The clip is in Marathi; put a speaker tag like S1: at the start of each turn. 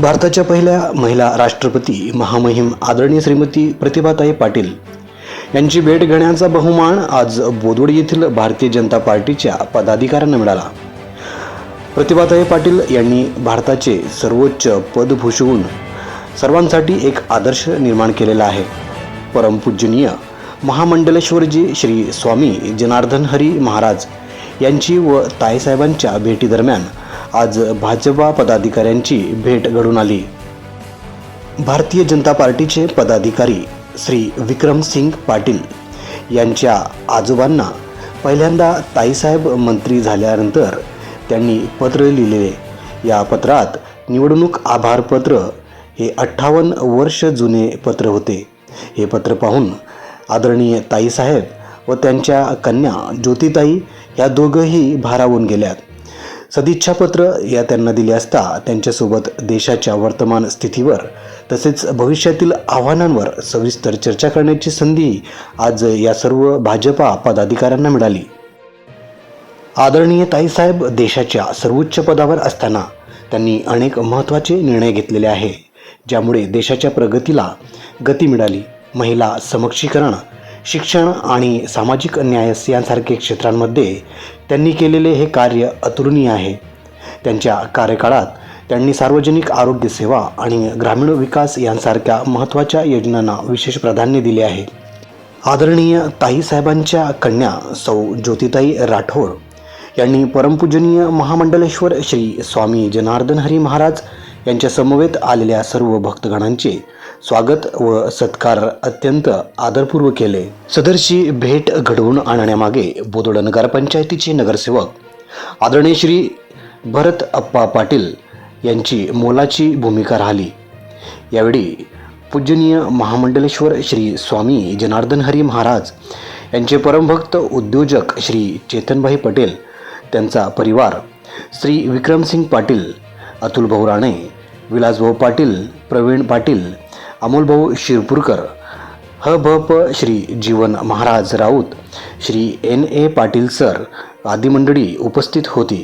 S1: भारताच्या पहिल्या महिला राष्ट्रपती महामहिम आदरणीय श्रीमती प्रतिभाताई पाटील यांची भेट घेण्याचा बहुमान आज बोदवड येथील भारतीय जनता पार्टीच्या पदाधिकाऱ्यांना मिळाला. प्रतिभाताई पाटील यांनी भारताचे सर्वोच्च पद भूषवून सर्वांसाठी एक आदर्श निर्माण केलेला आहे. परमपूजनीय महामंडलेश्वरजी श्री स्वामी जनार्दन हरी महाराज यांची व ताईसाहेबांच्या भेटीदरम्यान आज भाजपा पदाधिकाऱ्यांची भेट घडून आली. भारतीय जनता पार्टीचे पदाधिकारी श्री विक्रम सिंग पाटील यांच्या आजोबांना पहिल्यांदा ताईसाहेब मंत्री झाल्यानंतर त्यांनी पत्र लिहिले. या पत्रात निवडणूक आभारपत्र हे अठ्ठावन्न वर्ष जुने पत्र होते. हे पत्र पाहून आदरणीय ताईसाहेब व त्यांच्या कन्या ज्योतिताई या दोघंही भारावून गेल्यात. सदिच्छापत्र या त्यांना दिले असता त्यांच्यासोबत देशाच्या वर्तमान स्थितीवर तसेच भविष्यातील आव्हानांवर सविस्तर चर्चा करण्याची संधी आज या सर्व भाजपा पदाधिकाऱ्यांना मिळाली. आदरणीय ताईसाहेब देशाच्या सर्वोच्च पदावर असताना त्यांनी अनेक महत्त्वाचे निर्णय घेतलेले आहे ज्यामुळे देशाच्या प्रगतीला गती मिळाली. महिला समक्षीकरण शिक्षण आणि सामाजिक न्याय यांसारखे क्षेत्रांमध्ये त्यांनी केलेले हे कार्य अतुलनीय आहे. त्यांच्या कार्यकाळात त्यांनी सार्वजनिक आरोग्य सेवा आणि ग्रामीण विकास यांसारख्या महत्त्वाच्या योजनांना विशेष प्राधान्य दिले आहे. आदरणीय ताईसाहेबांच्या कन्या सौ ज्योतिताई राठोड यांनी परमपूजनीय महामंडलेश्वर श्री स्वामी जनार्दन हरी महाराज यांच्या समवेत आलेल्या सर्व भक्तगणांचे स्वागत व सत्कार अत्यंत आदरपूर्वक केले. सदरची भेट घडवून आणण्यामागे बोदोड नगरपंचायतीचे नगरसेवक आदरणीय श्री भरत अप्पा पाटील यांची मोलाची भूमिका राहिली. यावेळी पूजनीय महामंडलेश्वर श्री स्वामी जनार्दन हरी महाराज यांचे परमभक्त उद्योजक श्री चेतनभाई पटेल त्यांचा परिवार श्री विक्रमसिंग पाटील अतुल भाऊ राणे विलासभाऊ पाटील प्रवीण पाटील अमोलभाऊ शिरपूरकर ह भ प Shri Jeevan Maharaj Raut Shri N A Patil sir आदी मंडळी उपस्थित होती.